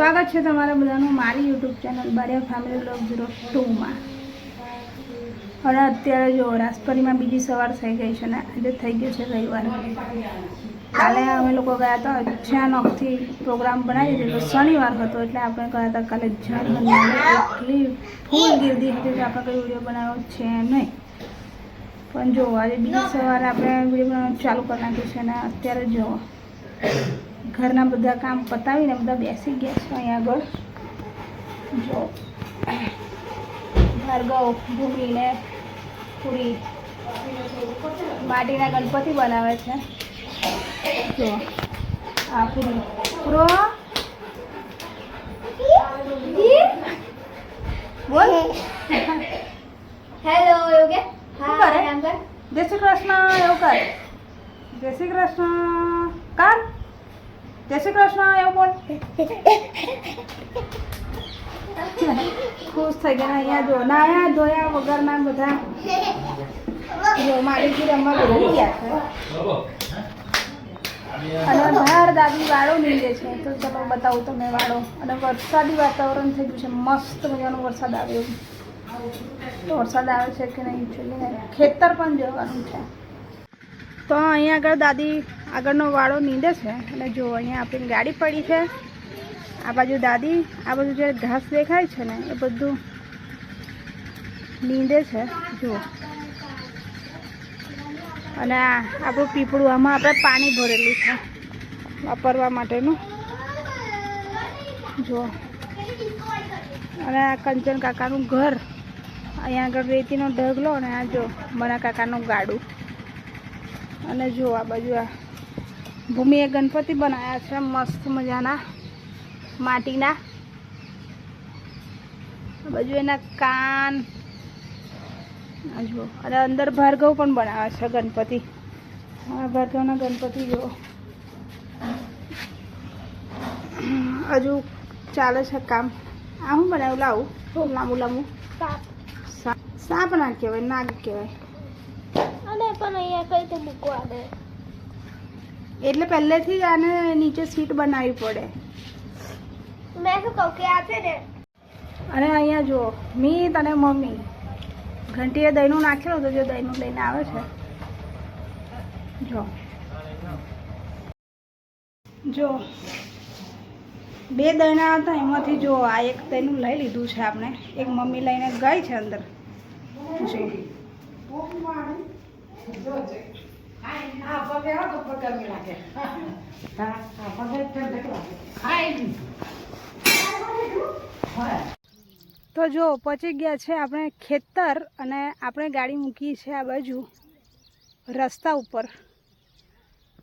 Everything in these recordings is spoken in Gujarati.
સ્વાગત છે તમારા બધાનું મારી YouTube channel Baria family blog zero ટુમાં અને અત્યારે જો રાજપરીમાં બીજી સવાર થઈ ગઈ છે ને, આજે થઈ ગયું છે રવિવાર. કાલે અમે લોકો ગયા હતા જ્યાં નોકથી પ્રોગ્રામ બનાવી દીધો શનિવાર હતો એટલે આપણે ગયા હતા કાલે બનાવી એટલી ફૂલ ગીરદી હતી કે આપણે કંઈ વીડિયો બનાવ્યો છે નહીં. પણ જો આજે બીજી સવારે આપણે વીડિયો બનાવવાનું ચાલુ કરી નાખ્યું છે ને, અત્યારે જો ઘરના બધા કામ પતાવીને બધા બેસી ગયા છે અહીંયા આગળ. જો ભાર્ગવ ભૂમિને પૂરી માટીના ગણપતિ બનાવે છે. જો આ પૂરી. પૂરો? બોલ. હેલો એવું કે? હા કરે? જય શ્રી કૃષ્ણ એવું કર. જય શ્રી કૃષ્ણ. કર. જય શ્રી કૃષ્ણ એવું બોલ. ખુશ થઈ ગયા, અહીંયા જો, નાયા, ધોયા વગરના બધા. જો, મારી રમવા બેસી ગયા છે. અને બહાર દાદી વાળો નીકળે છે. તો ચલો બતાવું તમે વાળો. અને વરસાદી વાતાવરણ થઈ ગયું છે. મસ્ત મજાનો વરસાદ આવ્યો તો વરસાદ આવે છે કે નહીં, જોઈએ. ખેતર પણ જવાનું છે. તો અહીંયા આગળ દાદી આગળનો વાળો નીંદે છે. અને જો અહીંયા આપણી ગાડી પડી છે, આ બાજુ દાદી, આ બાજુ જે ઘાસ દેખાય છે ને, એ બધું નીંદે છે. જુઓ. અને આપણું પીપળું, આમાં આપણે પાણી ભરેલું છે વાપરવા માટેનું. જુઓ. અને આ કંચન કાકાનું ઘર. અહીંયા આગળ રેતીનો ઢગલો અને આ જો મના કાકાનું ગાડું. અને જો આ બાજુ આ ભૂમિએ ગણપતિ બનાવ્યા છે મસ્ત મજાના માટીના. બાજુ એના કાન. જુઓ અને અંદર ભાર્ગવ પણ બનાવ્યા છે ગણપતિ. ભાર્ગવના ગણપતિ જુઓ. હજુ ચાલે છે કામ. આ હું બનાવું? લાવું. લાંબુ લાંબુ. સાપ. ના કહેવાય નાગ કહેવાય. અને પણ અહીંયા કઈ રીતે મૂકવા દે. એટલે પહેલેથી જ આને નીચે સીટ બનાવવી પડે. મેં શું કહું કે આ છે ને અને અહીંયા જુઓ મીત અને મમ્મી. ઘંટીએ દહીંનું નાખેલું તો જો દહીંનું લઈને આવે છે. જો જો બે દહીંના હતા એમાંથી જો આ એક દહીંનું લઈ લીધું છે આપણે. એક મમ્મી લઈને ગઈ છે અંદર. જો તો જો, પહોંચી ગયા છે આપણે ખેતર અને આપણે ગાડી મૂકી છે આ બાજુ રસ્તા ઉપર.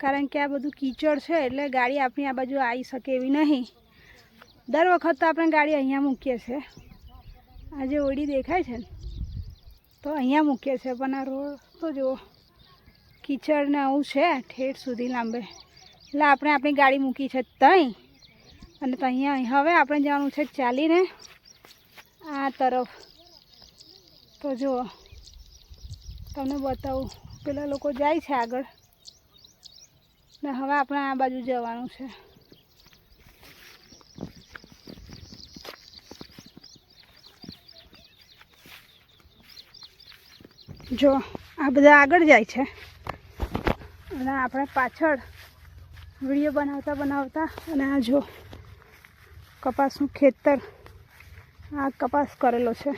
કારણ કે આ બધું કીચડ છે એટલે ગાડી આપણી આ બાજુ આવી શકે એવી નહીં. દર વખત તો આપણે ગાડી અહીંયા મૂકીએ છીએ આ જે ઓડી દેખાય છે ને? તો અહીંયા મૂકીએ છીએ પણ આ રોડ તો જુઓ. કીચડ ને આવું છે, ઠેઠ સુધી લાંબે. એટલે આપણે આપણી ગાડી મૂકી છે ત્યાં અને તો અહીંયા હવે આપણે જવાનું છે ચાલીને આ તરફ. તો જુઓ, તમને બતાવું, પેલા લોકો જાય છે આગળ. ને હવે આપણે આ બાજુ જવાનું છે. જો, આ બધા આગળ જાય છે. અને આપણે પાછળ વીડિયો બનાવતા બનાવતા અને આ જો કપાસનું ખેતર આ કપાસ કરેલો છે.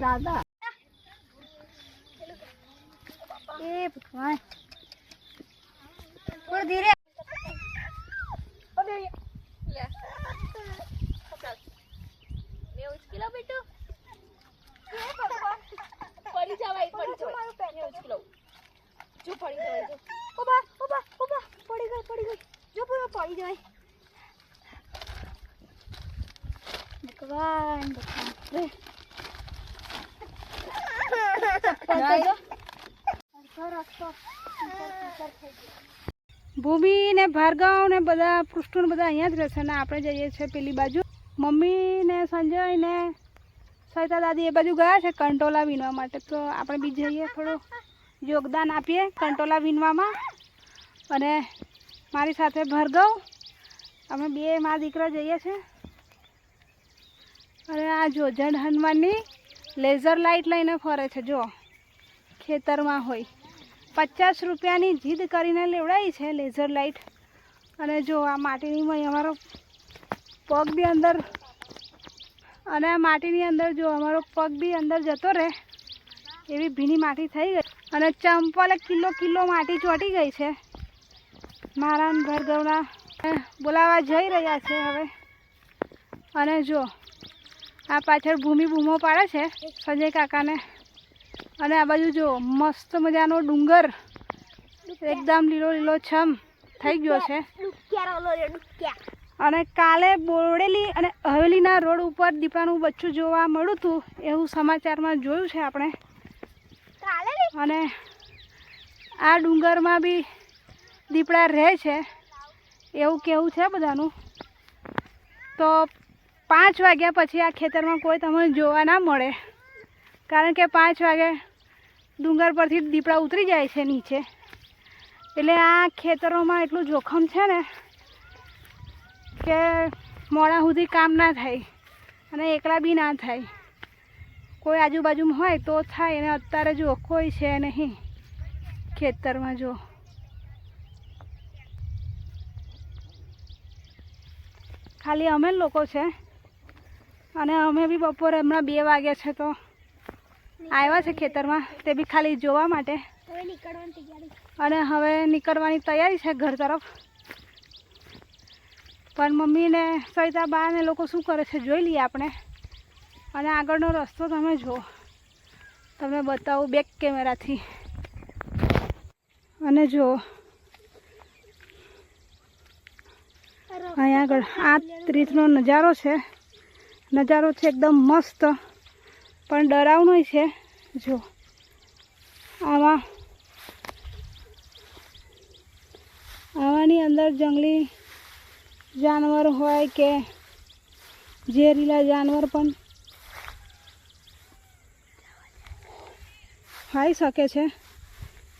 દાદા. એ ભગવાન. ધીરે. મેં ઉચકી બેટુ? પડી જવાય પડી જવાય. પેન ઉચકી લઉં. જો પડી જવાય જો. ઓબા ઓબા ઓબા પડી ગઈ પડી ગઈ. જો પૂરો પડી જાય ભગવાન ભગવાન. રે ભૂમિ ને ભાર્ગવ ને બધા પૃષ્ઠુ ને બધા અહીંયા જ રહેશે ને આપણે જઈએ છીએ પેલી બાજુ. મમ્મી ને, સંજય ને, સવિતા દાદી એ બાજુ ગયા છે કંટોલા વીણવા માટે. તો આપણે બી જઈએ થોડું યોગદાન આપીએ કંટોલા વીણવામાં. અને મારી સાથે ભરગવ, અમે બે મા દીકરા જઈએ છીએ અને આ જો જન હનુમાનની લેઝર લાઇટ લઈને ફરે છે, જો ખેતરમાં હોય. પચાસ રૂપિયાની જીદ કરીને લેવડાવી છે લેઝર લાઇટ અને જો આ માટીની અમારો પગ બી અંદર અને માટીની અંદર જો અમારો પગ બી અંદર જતો રહે, એવી ભીની માટી થઈ ગઈ. અને ચંપલે કિલો કિલો માટી ચોંટી ગઈ છે. મારા ભરગવના બોલાવા જઈ રહ્યા છે હવે. અને જો, આ પાછળ ભૂમિ બૂમો પાડે છે, સંજય કાકાને. અને આ બાજુ જો, મસ્ત મજાનો ડુંગર. એકદમ લીલો લીલો છમ થઈ ગયો છે. અને કાલે બોરડેલી અને હવેલીના રોડ ઉપર દીપડાનું બચ્ચું જોવા મળ્યું હતું એવું સમાચારમાં જોયું છે આપણે. કાલે અને આ ડુંગરમાં બી દીપડા રહે છે એવું કેવું છે બધાનું? તો પાંચ વાગ્યા પછી આ ખેતરમાં કોઈ તમને જોવા ના મળે કારણ કે પાંચ વાગે ડુંગર પરથી દીપડા ઉતરી જાય છે નીચે. એટલે આ ખેતરોમાં એટલું જોખમ છે ને કે મોડા સુધી કામ ના થાય અને એકલા બી ના થાય. કોઈ આજુબાજુમાં હોય તો થાય અને અત્યારે જો કોઈ છે નહીં ખેતરમાં જો ખાલી અમે લોકો છે અને અમે બી બપોરે હમણાં બે વાગ્યા છે તો આવ્યા છે ખેતરમાં તે બી ખાલી જોવા માટે. અને હવે નીકળવાની તૈયારી છે ઘર તરફ. પણ મમ્મી ને લોકો શું કરે છે જોઈ લઈએ આપણે. અને આગળનો રસ્તો તમે જુઓ. તમને બતાવું બેક કેમેરાથી અને જુઓ. અહીંયા આગળ આ રીતનો નજારો છે. નજારો છે એકદમ મસ્ત, પણ ડરાવનો છે. જો આમાં આવાની અંદર જંગલી જાનવર હોય કે ઝેરીલા જાનવર પણ ખાઈ શકે છે.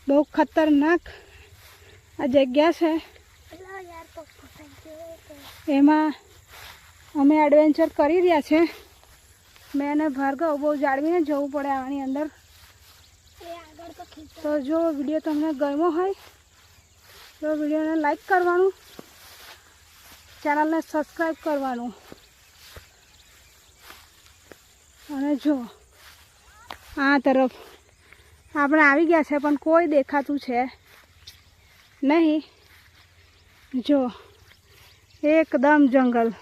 બહુ ખતરનાક આ જગ્યા છે. એમાં અમે એડવેન્ચર કરી રહ્યા છે. મેં એને ભાર્ગવ બહુ જાળવીને જવું પડે આની અંદર. તો જો વીડિયો તમને ગમ્યો હોય, તો વિડીયોને લાઈક કરવાનું. ચેનલને સબસ્ક્રાઈબ કરવાનું. અને જો, આ તરફ આપણે આવી ગયા છે, પણ કોઈ દેખાતું છે નહીં. જો, એકદમ જંગલ.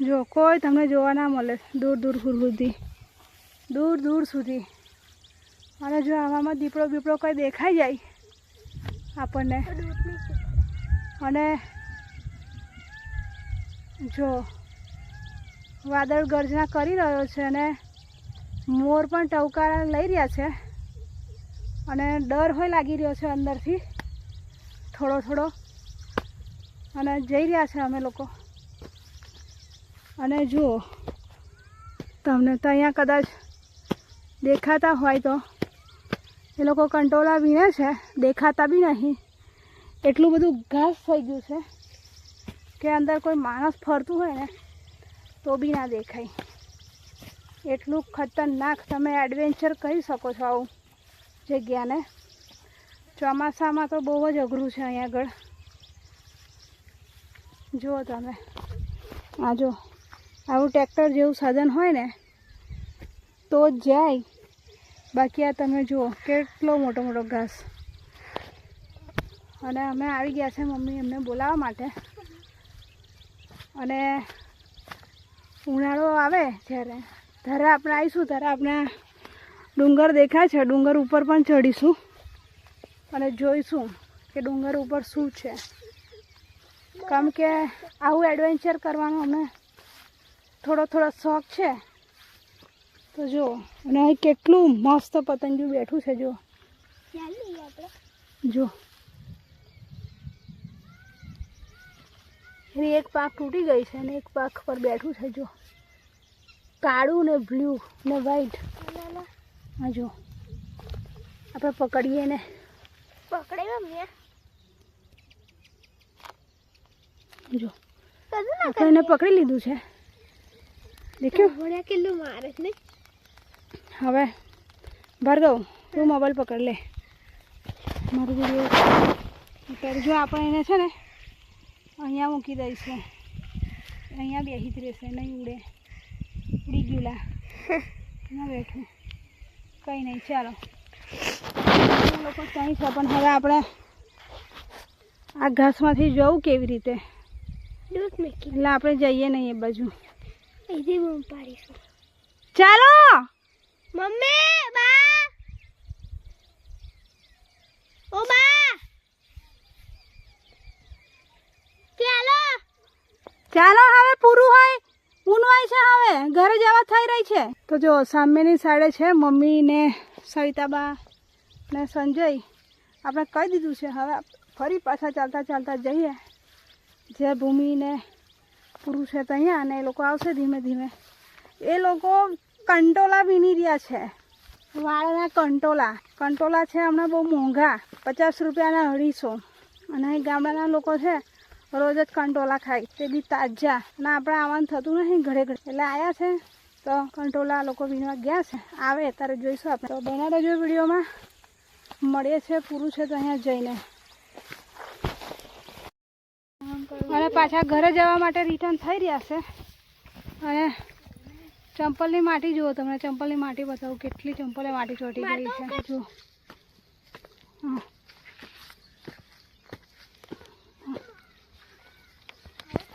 જો, કોઈ તમને જોવા ના મળે દૂર દૂર સુધી, દૂર દૂર સુધી. અને જો, આવામાં દીપડો બીપડો કંઈ દેખાઈ જાય આપણને? અને જો, વાદળ ગર્જના કરી રહ્યો છે અને મોર પણ ટવકાર લઈ રહ્યા છે. અને ડર હોય લાગી રહ્યો છે અંદરથી. થોડો થોડો. અને જઈ રહ્યા છે અમે લોકો. અને જુઓ, તમને તો અહીંયા કદાચ દેખાતા હોય તો. એ લોકો કંટોલા વીણે છે, દેખાતા બી નહીં. એટલું બધું ઘાસ થઈ ગયું છે. કે અંદર કોઈ માણસ ફરતું હોય ને, તો બી ના દેખાય. એટલું ખતરનાક તમે એડવેન્ચર કરી શકો છો આવું જગ્યાને. ચોમાસામાં તો બહુ જ અઘરું છે અહીંયા આગળ. જુઓ તમે. આ જો, આવું ટ્રેક્ટર જેવું સાધન હોય ને, તો જ જાય. બાકી આ તમે જુઓ, કેટલો મોટો મોટો ઘાસ. અને અમે આવી ગયા છે મમ્મી એમને બોલાવવા માટે. અને ઉનાળો આવે જ્યારે ત્યારે આપણે આવીશું ત્યારે આપણે ડુંગર દેખાય છે. ડુંગર ઉપર પણ ચડીશું અને જોઈશું કે ડુંગર ઉપર શું છે. કેમ કે આવું એડવેન્ચર કરવાનો અમને થોડો થોડો શોખ છે. તો જો અને કેટલું મસ્ત પતંગિયું બેઠું છે જો. આપણે. જો. એની એક પાક તૂટી ગઈ છે અને એક પાક પર બેઠું છે જો. કાળું ને બ્લુ ને વ્હાઈટ ના જો. આપણે પકડીએ ને. પકડે જો. આપણે એને પકડી લીધું છે. દેખ્યું? કેટલું મારે ને? હવે ભાર્ગવ તું મોબાઈલ પકડ લે. મારું વીડિયો જો આપણે એને છે ને અહીંયા મૂકી દઈશું અહીંયા બેસી જ રહેશે નહીં ઉડે. ઉડી ગયું લા. ના બેઠું. કંઈ નહીં ચાલો. લોકો ત્યાં છે પણ હવે આપણે આ ઘાસમાંથી જવું કેવી રીતે? એટલે આપણે જઈએ નહીં એ બાજુ. ચાલો! મમ્મી બા ઓ બા ચાલો ચાલો હવે પૂરું હોય. ઉનવાય છે હવે. ઘરે જવા થઈ રહી છે. તો જો, સામેની સાઈડે છે મમ્મી ને સવિતાબા ને સંજય. આપણે કહી દીધું છે, હવે ફરી પાછા ચાલતા ચાલતા જઈએ. જે ભૂમિને પૂરું છે તો અહીંયા અને એ લોકો આવશે ધીમે ધીમે. એ લોકો કંટોલા વીણી રહ્યા છે. વાળના કંટોલા. કંટોલા છે હમણાં બહુ મોંઘા, પચાસ રૂપિયાના અઢીસો. અને ગામડાના લોકો છે રોજ જ કંટોલા ખાય. તે બી તાજા. અને આપણે આવવાનું થતું નહીં ઘરે ઘરે. એટલે આવ્યા છે તો કંટોલા લોકો વીણવા ગયા છે. આવે ત્યારે જોઈશું આપણે. તો બના રજો વિડીયોમાં. મળીએ છે પૂરું છે તો અહીંયા જઈને. અને પાછા ઘરે જવા માટે રિટર્ન થઈ રહ્યા છે. અને ચંપલની માટી જુઓ તમને ચંપલની માટી બતાવું. કેટલી ચંપલે માટી ચોટી ગઈ છે. જુઓ. હા.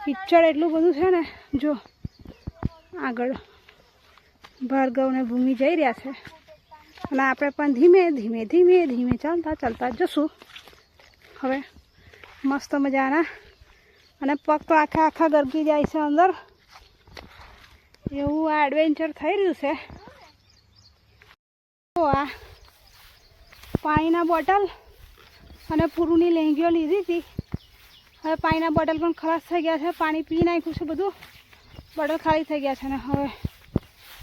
પિક્ચર એટલું બધું છે ને, જો, આગળ ભાર્ગવને ભૂમિ જઈ રહ્યા છે. અને આપણે પણ ધીમે ધીમે ધીમે ધીમે ચાલતા ચાલતા જશું. હવે મસ્ત મજાના. અને પગ તો આખા આખા ગરકી જાય છે અંદર. એવું આ એડવેન્ચર થઈ રહ્યું છે. તો આ પાણીના બોટલ અને પૂરુની લેંગીઓ લીધી હતી. હવે પાણીના બોટલ પણ ખલાસ થઈ ગયા છે. પાણી પી નાખ્યું છે બધું. બોટલ ખાલી થઈ ગયા છે ને હવે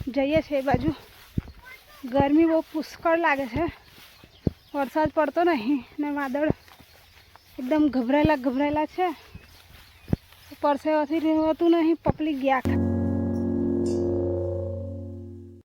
જઈએ છીએ એ બાજુ. ગરમી બહુ પુષ્કળ લાગે છે. વરસાદ પડતો નહીં ને વાદળ એકદમ ગભરાયેલા ગભરાયેલા છે. પરસેવાથી રહેવાતું નહીં પકડી ગયા